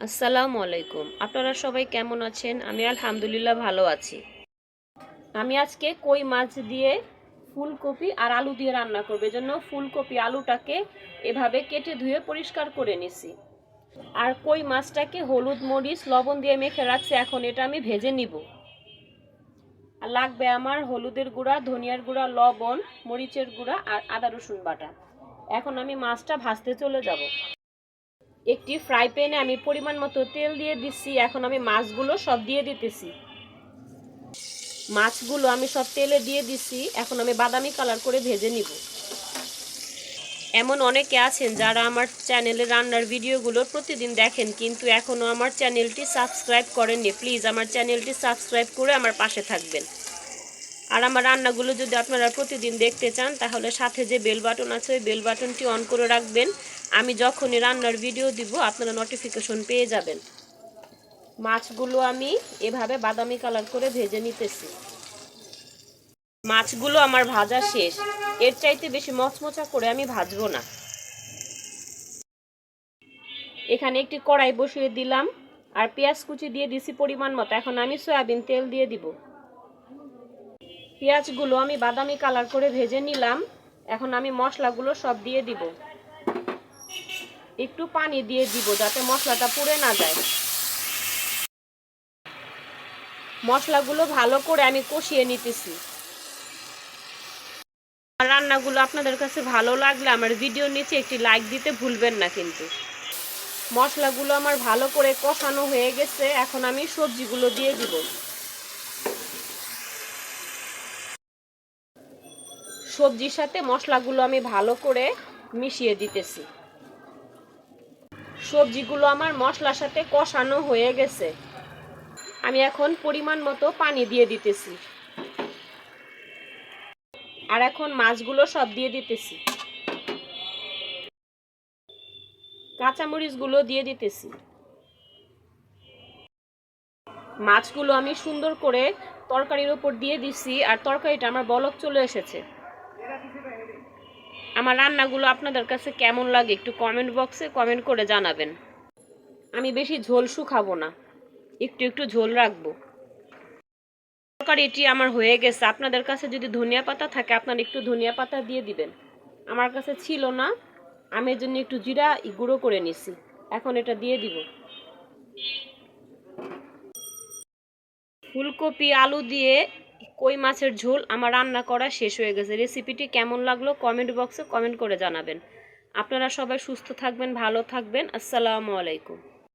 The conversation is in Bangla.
আসসালামু আলাইকুম। আপনারা সবাই কেমন আছেন? আমি আলহামদুলিল্লাহ ভালো আছি। আমি আজকে কই মাছ দিয়ে ফুলকপি আর আলু দিয়ে রান্না করব। এজন্য ফুলকপি আলুটাকে এভাবে কেটে ধুয়ে পরিষ্কার করে নিছি। আর কই মাছটাকে হলুদ, মরিচ, লবণ দিয়ে মেখে রাখছি। এখন এটা আমি ভেজে নিব। আর লাগবে আমার হলুদের গুঁড়া, ধনিয়ার গুঁড়া, লবণ, মরিচের গুঁড়া আর আদা রসুন বাটা। এখন আমি মাছটা ভাজতে চলে যাব। একটি ফ্রাই প্যানে আমি পরিমাণ মতো তেল দিয়ে দিচ্ছি। এখন আমি মাছগুলো সব দিয়ে দিতেছি। মাছগুলো আমি সব তেলে দিয়ে দিচ্ছি। এখন আমি বাদামি কালার করে ভেজে নিব। এমন অনেকে আছেন যারা আমার চ্যানেলে রান্নার ভিডিওগুলো প্রতিদিন দেখেন, কিন্তু এখনও আমার চ্যানেলটি সাবস্ক্রাইব করেননি। প্লিজ আমার চ্যানেলটি সাবস্ক্রাইব করে আমার পাশে থাকবেন। আর আমার রান্নাগুলো যদি আপনারা প্রতিদিন দেখতে চান, তাহলে সাথে যে বেল বাটন আছে, ওই বেল বাটনটি অন করে রাখবেন। আমি যখনই রান্নার ভিডিও দিব, আপনারা নোটিফিকেশন পেয়ে যাবেন। মাছগুলো আমি এভাবে বাদামি কালার করে ভেজে নিতেছি। মাছগুলো আমার ভাজা শেষ। এর চাইতে বেশি মচমচা করে আমি ভাজবো না। এখানে একটি কড়াই বসিয়ে দিলাম, আর পেঁয়াজ কুচি দিয়ে দিছি পরিমাণ মতো। এখন আমি সয়াবিন তেল দিয়ে দিব। পেঁয়াজগুলো আমি বাদামি কালার করে ভেজে নিলাম। এখন আমি মশলাগুলো সব দিয়ে দিব। একটু পানি দিয়ে দিব যাতে মশলাটা পুড়ে না যায়। মশলাগুলো ভালো করে আমি কষিয়ে নিতেছি। রান্নাগুলো আপনাদের কাছে ভালো লাগলে আমার ভিডিওর নিচে একটি লাইক দিতে ভুলবেন না কিন্তু। মশলাগুলো আমার ভালো করে কষানো হয়ে গেছে, এখন আমি সবজিগুলো দিয়ে দিব। সবজির সাথে মশলাগুলো আমি ভালো করে মিশিয়ে দিতেছি। সবজিগুলো আমার মশলার সাথে কষানো হয়ে গেছে। আমি এখন পরিমাণ মতো পানি দিয়ে দিতেছি। আর এখন মাছগুলো সব দিয়ে দিতেছি। কাঁচামরিচগুলো দিয়ে দিতেছি। মাছগুলো আমি সুন্দর করে তরকারির উপর দিয়ে দিছি, আর তরকারিটা আমার বলক চলে এসেছে। আমার রান্নাগুলো আপনাদের কাছে কেমন লাগে একটু কমেন্ট বক্সে কমেন্ট করে জানাবেন। আমি বেশি ঝোল শুকাবো না, একটু একটু ঝোল রাখব। তরকারি এটি আমার হয়ে গেছে। আপনাদের কাছে যদি ধনিয়া পাতা থাকে, আপনারা একটু ধনিয়া পাতা দিয়ে দিবেন। আমার কাছে ছিল না, আমি এর জন্য একটু জিরা গুঁড়ো করে নিছি। এখন এটা দিয়ে দিব। ফুলকপি, আলু দিয়ে কই মাছের ঝোল? আমার রান্না করা শেষ হয়ে গেছে। রেসিপিটি কেমন লাগল কমেন্ট বক্সে কমেন্ট করে জানাবেন। আপনারা সবাই সুস্থ থাকবেন, ভালো থাকবেন। আসসালামু আলাইকুম।